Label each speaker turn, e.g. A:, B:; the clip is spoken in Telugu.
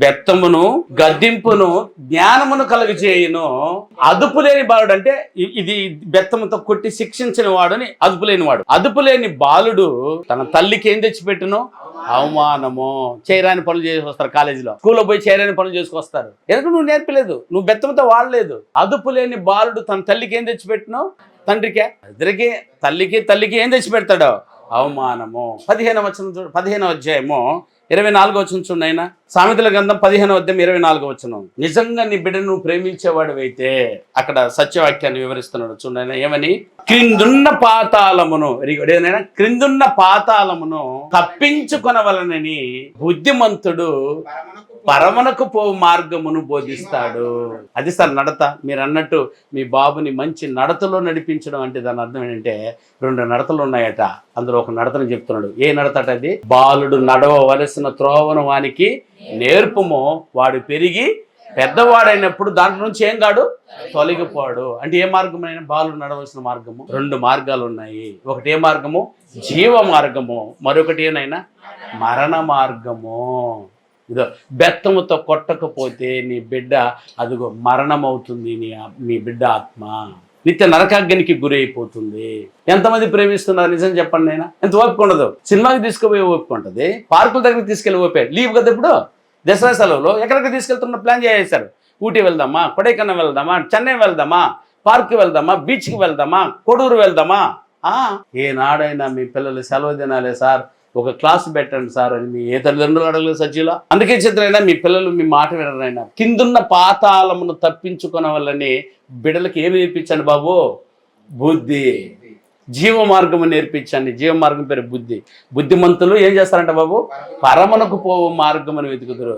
A: బెత్తమును గద్దింపును జ్ఞానమును కలుగజేయును. అదుపు లేని బాలుడు అంటే ఇది బెత్తముతో కొట్టి శిక్షించిన వాడుని అదుపు లేనివాడు అదుపు లేని బాలుడు తన తల్లికి ఏం తెచ్చిపెట్టును? అవమానము. చేయరాని పనులు చేసుకొస్తారు కాలేజీలో. స్కూల్లో పోయి చేయరాని పనులు చేసుకొస్తారు. ఎందుకు నువ్వు నేర్పలేదు? నువ్వు బెత్తంతో వాడలేదు. అదుపు లేని బాలుడు తన తల్లికి ఏం తెచ్చిపెట్టును? తండ్రికే. ఇద్దరికి తల్లికి తల్లికి ఏం తెచ్చిపెడతాడు? అవమానము. పదిహేను వచ్చిన చూడు పదిహేను అధ్యాయము. ఇరవై నాలుగో వచ్చిన చూడండి సామెతల గ్రంథం పదిహేను అధ్యాయం ఇరవై నాలుగో వచ్చిన నిజంగా నీ బిడ్డను నువ్వు అక్కడ సత్యవాక్యాన్ని వివరిస్తున్నాడు. చూడండి ఏమని? క్రిందున్న పాతాళమును ఏదైనా క్రిందున్న పాతాళమును తప్పించుకొనవలనని బుద్ధిమంతుడు పరమనకు పో మార్గమును బోధిస్తాడు. అది సార్ నడత. మీరు అన్నట్టు మీ బాబుని మంచి నడతలో నడిపించడం అంటే దాని అర్థం ఏంటంటే రెండు నడతలు ఉన్నాయట. అందులో ఒక నడతను చెప్తున్నాడు. ఏ నడతట అది? బాలుడు నడవవలసిన త్రోవను వానికి నేర్పుము. వాడు పెరిగి పెద్దవాడైనప్పుడు దాంట్లో నుంచి ఏం కాడు? తొలగిపోడు. అంటే ఏ మార్గమైన? బాలు నడవలసిన మార్గము. రెండు మార్గాలు ఉన్నాయి ఒకటి ఏ మార్గము? జీవ మార్గము. మరొకటి ఏనైనా? మరణ మార్గము. ఇదో బెత్తముతో కొట్టకపోతే నీ బిడ్డ అదిగో మరణం అవుతుంది నీ బిడ్డ ఆత్మ. నిత్య నరకాగ్నికి గురి అయిపోతుంది ఎంతమంది ప్రేమిస్తున్నారు? నిజం చెప్పండి నేను ఎంత ఓపిక ఉండదు. సినిమాకి తీసుకుపోయే ఓపిక ఉంటుంది. పార్కుల దగ్గరికి తీసుకెళ్ళి ఓపే లీవ్ కదా ఇప్పుడు? దసరా సెలవులో ఎక్కడికి తీసుకెళ్తున్న ప్లాన్ చేసేసారు ఊటీ వెళ్దామా? కొడైకన్నా వెళ్దామా? చెన్నై వెళ్దామా? పార్క్కి వెళ్దామా? బీచ్కి వెళ్దామా? కొడూరు వెళ్దామా? ఆ, ఏనాడైనా మీ పిల్లలు సెలవు తినాలే సార్. ఒక క్లాస్ పెట్టండి సార్ అని మీ ఏ తల్లిదండ్రులు అడగలేదు సజ్జీలో? అందుకే చిత్రైనా మీ పిల్లలు మీ మాట వినరైనా. కిందున్న పాతాళమును తప్పించుకున్న వల్లని బిడ్డలకి ఏమి నేర్పించండి బాబు? బుద్ధి. జీవ మార్గము నేర్పించండి. జీవ మార్గం పేరు బుద్ధి. బుద్ధిమంతులు ఏం చేస్తారంట బాబు? పరమనకు పోవు మార్గం అని వెతుకుతారు.